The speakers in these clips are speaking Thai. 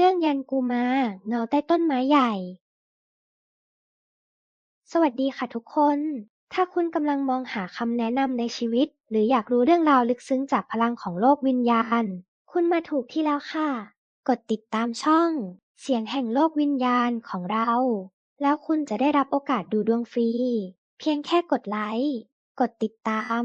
เรื่องยันกูมาเงาใต้ต้นไม้ใหญ่ สวัสดีค่ะทุกคน ถ้าคุณกำลังมองหาคำแนะนำในชีวิต หรืออยากรู้เรื่องราวลึกซึ้งจากพลังของโลกวิญญาณ คุณมาถูกที่แล้วค่ะ กดติดตามช่อง เสียงแห่งโลกวิญญาณของเรา แล้วคุณจะได้รับโอกาสดูดวงฟรี เพียงแค่กดไลค์ กดติดตาม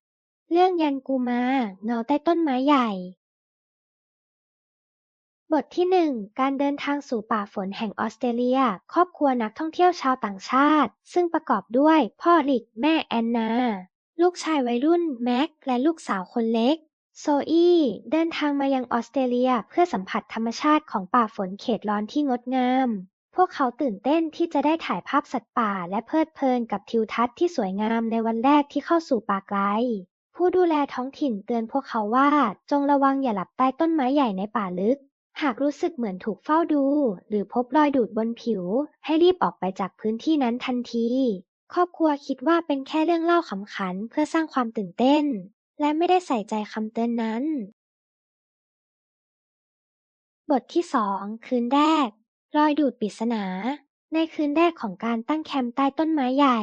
เรื่องยันกูมา เงาใต้ต้นไม้ใหญ่ บทที่1การเดินทางสู่ป่าฝนแห่งออสเตรเลีย ครอบครัวนักท่องเที่ยวชาวต่างชาติ ซึ่งประกอบด้วยพ่อริก แม่แอนนา ลูกชายวัยรุ่น แม็ก และลูกสาวคนเล็ก โซอี้เดินทางมายังออสเตรเลียเพื่อสัมผัสธรรมชาติของป่าฝนเขตร้อนที่งดงามพวกเขาตื่นเต้นที่จะได้ถ่ายภาพสัตว์ป่าและเพลิดเพลินกับทิวทัศน์ที่สวยงามในวันแรกที่เข้าสู่ป่าไกล ผู้ดูแลท้องถิ่นเตือนพวกเขาว่า จงระวังอย่าหลับใต้ต้นไม้ใหญ่ในป่าลึก หากรู้สึกเหมือนถูกเฝ้าดู หรือพบรอยดูดบนผิว ให้รีบออกไปจากพื้นที่นั้นทันที ครอบครัวคิดว่าเป็นแค่เรื่องเล่าขำขันเพื่อสร้างความตื่นเต้น และไม่ได้ใส่ใจคำเตือนนั้น บทที่สองคืนแรก รอยดูดปริศนา ในคืนแรกของการตั้งแคมป์ใต้ต้นไม้ใหญ่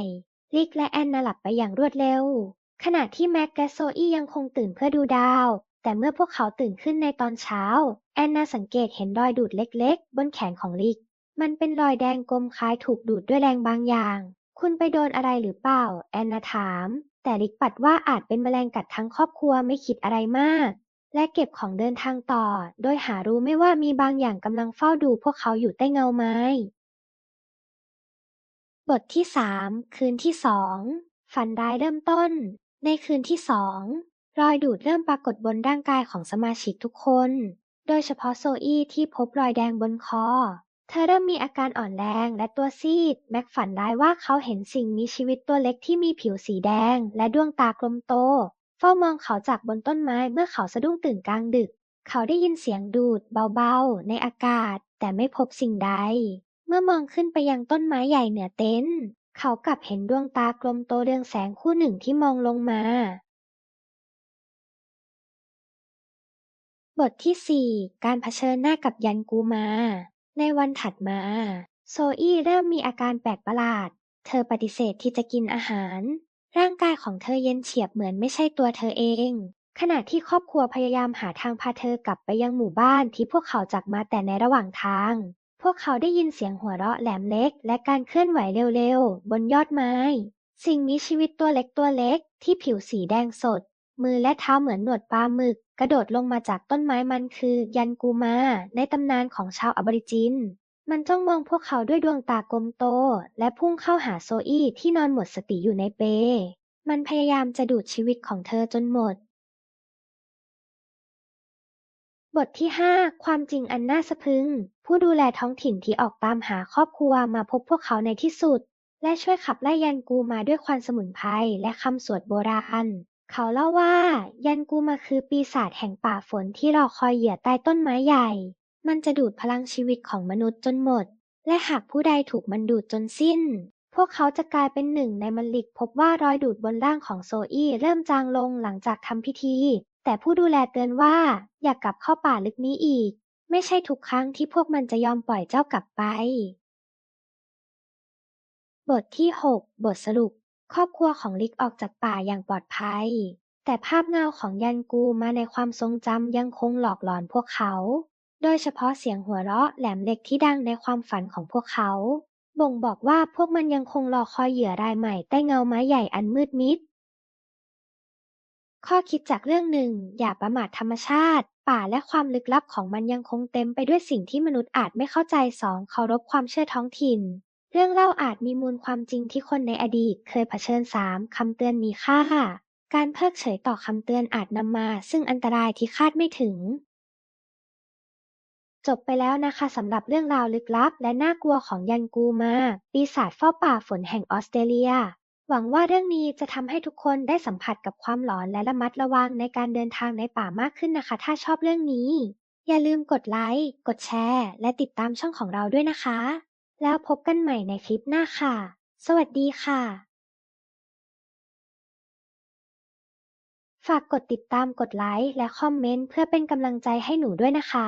ลิกและแอนนาหลับไปอย่างรวดเร็ว ขณะที่แม็กและโซอี้ยังคงตื่นเพื่อดูดาว แต่เมื่อพวกเขาตื่นขึ้นในตอนเช้า แอนนาสังเกตเห็นรอยดูดเล็กๆ บนแขนของลิก มันเป็นรอยแดงกลมคล้ายถูกดูดด้วยแรงบางอย่าง คุณไปโดนอะไรหรือเปล่า แอนนาถาม แต่ลิกปัดว่าอาจเป็นแมลงกัดทั้งครอบครัวไม่คิดอะไรมาก และเก็บของเดินทางต่อ โดยหารู้ไม่ว่ามีบางอย่างกำลังเฝ้าดูพวกเขาอยู่ใต้เงาไม้ บทที่สามคืนที่สองฝันร้ายเริ่มต้น ในคืนที่สองรอยดูดเริ่มปรากฏบนร่างกายของสมาชิกทุกคน โดยเฉพาะโซอี้ที่พบรอยแดงบนคอ เธอเริ่มมีอาการอ่อนแรงและตัวซีด แม็กฝันร้ายว่าเขาเห็นสิ่งมีชีวิตตัวเล็กที่มีผิวสีแดง และดวงตากลมโต เฝ้ามองเขาจากบนต้นไม้เมื่อเขาสะดุ้งตื่นกลางดึก เขาได้ยินเสียงดูดเบาๆ ในอากาศ แต่ไม่พบสิ่งใด เมื่อมองขึ้นไปยังต้นไม้ใหญ่เหนือเต็นท์ เขากลับเห็นดวงตากลมโตเรืองแสงคู่หนึ่งที่มองลงมา บทที่4การเผชิญหน้ากับยันกูมา ในวันถัดมา โซอี้เริ่มมีอาการแปลกประหลาด เธอปฏิเสธที่จะกินอาหาร ร่างกายของเธอเย็นเฉียบเหมือนไม่ใช่ตัวเธอเอง ขณะที่ครอบครัวพยายามหาทางพาเธอกลับไปยังหมู่บ้านที่พวกเขาจากมาแต่ในระหว่างทาง พวกเขาได้ยินเสียงหัวเราะแหลมเล็ก และการเคลื่อนไหวเร็วๆ บนยอดไม้ สิ่งมีชีวิตตัวเล็กตัวเล็ก ที่ผิวสีแดงสด มือและเท้าเหมือนหนวดปลาหมึก กระโดดลงมาจากต้นไม้มันคือ ยันกูมา ในตำนานของชาวอบอริจิน มันจ้องมองพวกเขาด้วยดวงตากลมโต และพุ่งเข้าหาโซอี้ที่นอนหมดสติอยู่ในเป มันพยายามจะดูดชีวิตของเธอจนหมด บทที่ 5 ความจริงอันน่าสะพรึง ผู้ดูแลท้องถิ่นที่ออกตามหาครอบครัวมาพบพวกเขาในที่สุด และช่วยขับไล่ยันกูมาด้วยควันสมุนไพรและคำสวดโบราณ เขาเล่าว่า ยันกูมาคือปีศาจแห่งป่าฝนที่รอคอยเหยื่อใต้ต้นไม้ใหญ่ มันจะดูดพลังชีวิตของมนุษย์จนหมด และหากผู้ใดถูกมันดูดจนสิ้น พวกเขาจะกลายเป็นหนึ่งในมันลิกพบว่ารอยดูดบนร่างของโซอี้เริ่มจางลงหลังจากทำพิธี แต่ผู้ดูแลเตือนว่า อย่ากลับเข้าป่าลึกนี้อีก ไม่ใช่ทุกครั้งที่พวกมันจะยอมปล่อยเจ้ากลับไป บทที่ 6 บทสรุป ครอบครัวของลิกออกจากป่าอย่างปลอดภัย แต่ภาพเงาของยันกูมาในความทรงจำยังคงหลอกหลอนพวกเขา โดยเฉพาะเสียงหัวเราะแหลมเหล็กที่ดังในความฝันของพวกเขา บ่งบอกว่าพวกมันยังคงรอคอยเหยื่อรายใหม่ใต้เงาไม้ใหญ่อันมืดมิด ข้อคิดจากเรื่องหนึ่ง อย่าประมาทธรรมชาติ ป่าและความลึกลับของมันยังคงเต็มไปด้วยสิ่งที่มนุษย์อาจไม่เข้าใจ 2. เคารพความเชื่อท้องถิ่น เรื่องเล่าอาจมีมูลความจริงที่คนในอดีต เคยเผชิญ 3. คำเตือนมีค่า การเพิกเฉยต่อคำเตือนอาจนำมา ซึ่งอันตรายที่คาดไม่ถึง จบไปแล้วนะคะสำหรับเรื่องราวลึกลับ และน่ากลัวของยันกูมา ปีศาจเฝ้าป่าฝนแห่งออสเตรเลีย หวังว่าเรื่องนี้จะทำให้ทุกคนได้สัมผัสกับความหลอนและระมัดระวังในการเดินทางในป่ามากขึ้นนะคะ ถ้าชอบเรื่องนี้ อย่าลืมกดไลค์ กดแชร์ และติดตามช่องของเราด้วยนะคะ แล้วพบกันใหม่ในคลิปหน้าค่ะ สวัสดีค่ะ ฝากกดติดตามกดไลค์และคอมเมนต์เพื่อเป็นกำลังใจให้หนูด้วยนะคะ